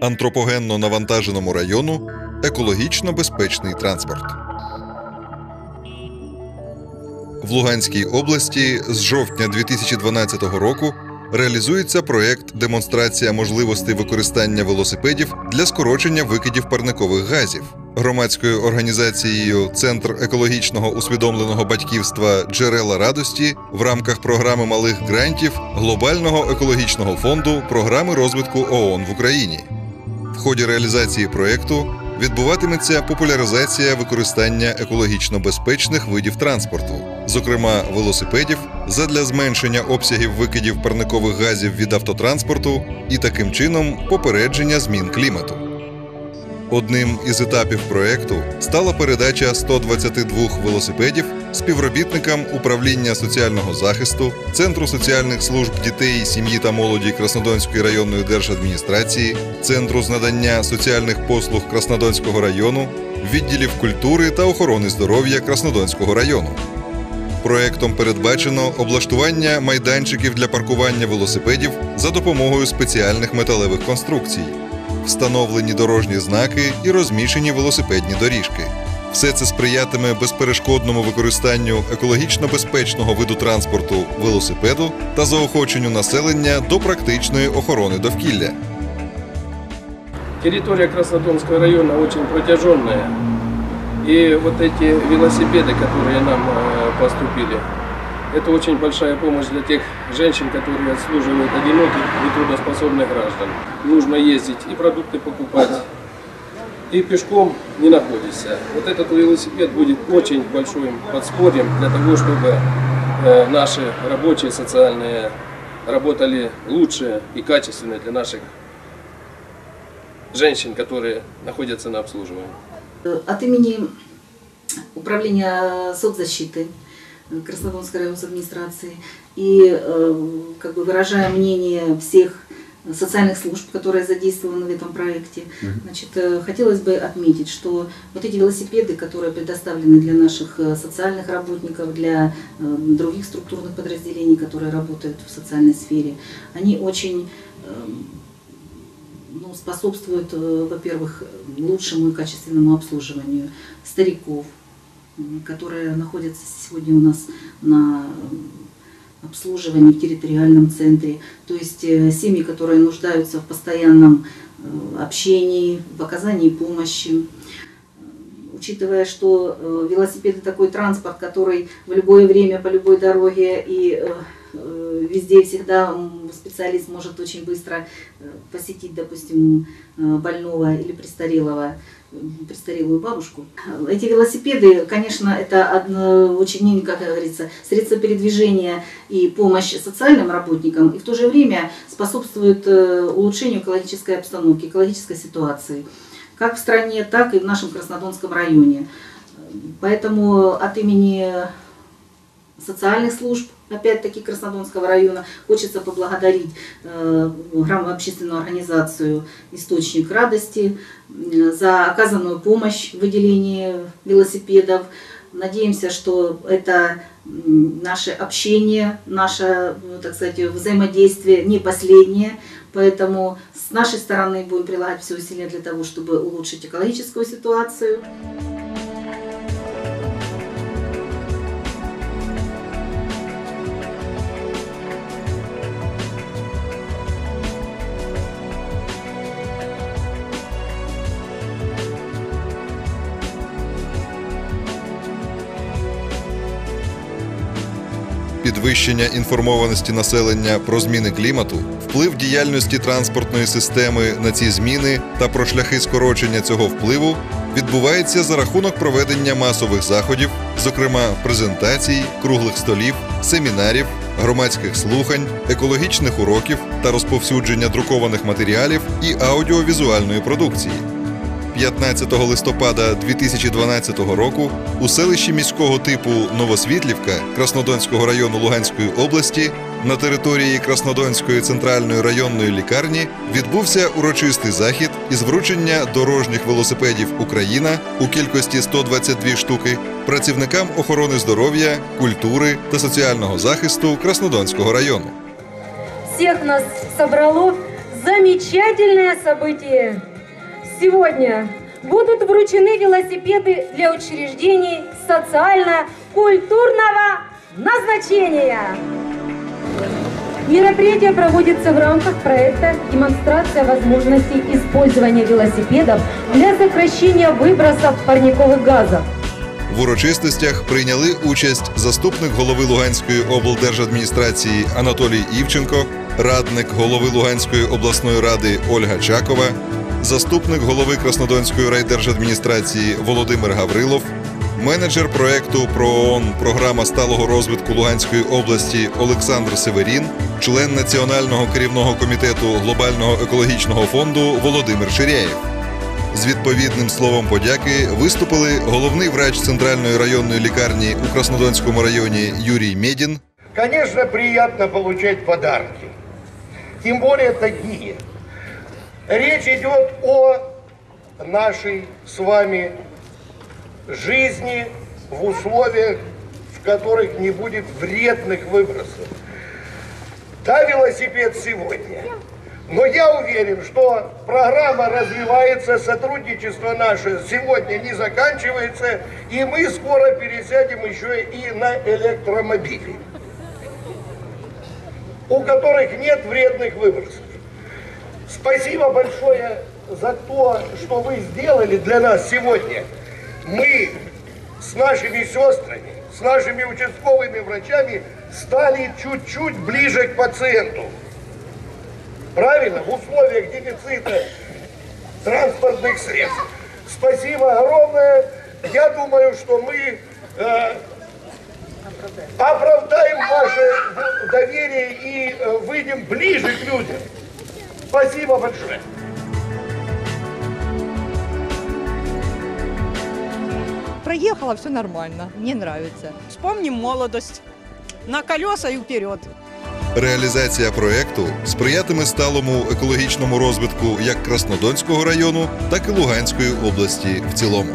Антропогенно навантаженому району екологічно безпечний транспорт. В Луганській області з жовтня 2012 року реалізується проєкт Демонстрація можливостей використання велосипедів для скорочення викидів парникових газів. Громадською організацією Центр екологічного усвідомленого батьківства Джерела радості в рамках програми малих грантів Глобального екологічного фонду програми розвитку ООН в Україні. В ході реалізації проєкту відбуватиметься популяризація використання екологічно безпечних видів транспорту, зокрема велосипедів, задля зменшення обсягів викидів парникових газів від автотранспорту і таким чином попередження змін клімату. Одним із етапів проекту стала передача 122 велосипедів співробітникам управління соціального захисту, Центру соціальних служб дітей, сім'ї та молоді Краснодонської районної держадміністрації, Центру з надання соціальних послуг Краснодонського району, відділів культури та охорони здоров'я Краснодонського району. Проектом передбачено облаштування майданчиків для паркування велосипедів за допомогою спеціальних металевих конструкцій встановлені дорожні знаки і розміщені велосипедні доріжки. Все це сприятиме безперешкодному використанню екологічно безпечного виду транспорту велосипеду та заохоченню населення до практичної охорони довкілля. Территория Краснодонского района очень протяженная. И вот эти велосипеды, которые нам э, поступили, это очень большая помощь для тех женщин, которые обслуживают одиноких и трудоспособных граждан. Нужно ездить и продукты покупать, и пешком не находишься. Вот этот велосипед будет очень большим подспорьем для того, чтобы э, наши рабочие социальные работали лучше и качественно для наших женщин, которые находятся на обслуживании. От имени Управления соцзащиты Краснодонской районной администрации и э, как бы выражая мнение всех социальных служб, которые задействованы в этом проекте. Значит, э, хотелось бы отметить, что вот эти велосипеды, которые предоставлены для наших э, социальных работников, для других структурных подразделений, которые работают в социальной сфере, они очень ну, способствуют, во-первых, лучшему и качественному обслуживанию стариков, которые находятся сегодня у нас на обслуживании в территориальном центре. То есть э, семьи, которые нуждаются в постоянном э, общении, в оказании помощи. Учитывая, что э, велосипед такой транспорт, который в любое время по любой дороге и везде всегда специалист может очень быстро посетить, допустим, больного или престарелого престарелую бабушку. Эти велосипеды, конечно, это одно, очень, как говорится, средство передвижения и помощь социальным работникам, и в то же время способствует э, улучшению экологической обстановки, экологической ситуации, как в стране, так и в нашем Краснодонском районе. Поэтому от имени социальных служб, опять-таки Краснодонского района, хочется поблагодарить э, общественную организацию «Источник радости» э, за оказанную помощь в выделении велосипедов. Надеемся, что это наше общение, наше, так сказать, взаимодействие не последнее, поэтому с нашей стороны будем прилагать все усилия для того, чтобы улучшить экологическую ситуацию. Підвищення інформованості населення про зміни клімату, вплив діяльності транспортної системи на ці зміни та про шляхи скорочення цього впливу відбувається за рахунок проведення масових заходів, зокрема презентацій, круглих столів, семінарів, громадських слухань, екологічних уроків та розповсюдження друкованих матеріалів і аудіовізуальної продукції. 15 листопада 2012 року у селищі міського типу Новосвітлівка Краснодонського району Луганської області на території Краснодонської центральної районної лікарні відбувся урочистий захід із вручення дорожніх велосипедів Україна у кількості 122 штуки працівникам охорони здоров'я, культури та соціального захисту Краснодонського району. Всіх нас собрало замечательное событие. Сегодня будут вручены велосипеды для учреждений социально-культурного назначения. Мероприятие проводится в рамках проекта «Демонстрация возможностей использования велосипедов для сокращения выбросов парниковых газов». В урочистостях прийняли участь заступник голови Луганської облдержадміністрації Анатолій Івченко, радник голови Луганської обласної ради Ольга Чакова, заступник голови Краснодонської райдержадміністрації Володимир Гаврилов, менеджер проекту ПРООН Програма сталого розвитку Луганської області Олександр Северін, член Національного керівного комітету Глобального екологічного фонду Володимир Ширяєв. З відповідним словом подяки виступили головний врач центральної районної лікарні у Краснодонському районі Юрій Медін, Конечно, приятно получать подарки. Тем более такие. Речь идет о нашей с вами жизни в условиях, в которых не будет вредных выбросов. Да, велосипед сегодня. Но я уверен, что программа развивается, сотрудничество наше сегодня не заканчивается, и мы скоро пересядем еще и на электромобили у которых нет вредных выбросов. Спасибо большое за то, что вы сделали для нас сегодня. Мы с нашими сестрами, с нашими участковыми врачами стали чуть-чуть ближе к пациенту. Правильно? В условиях дефицита транспортных средств. Спасибо огромное. Я думаю, что мы э, оправдаем ваше доверие и э, выйдем ближе к людям. Спасибо большое. Проехала, все нормально, мне нравится. Вспомним молодость. На колеса и вперед. Реалізація проекту сприятиме сталому екологічному розвитку як Краснодонського району, так і Луганської області в цілому.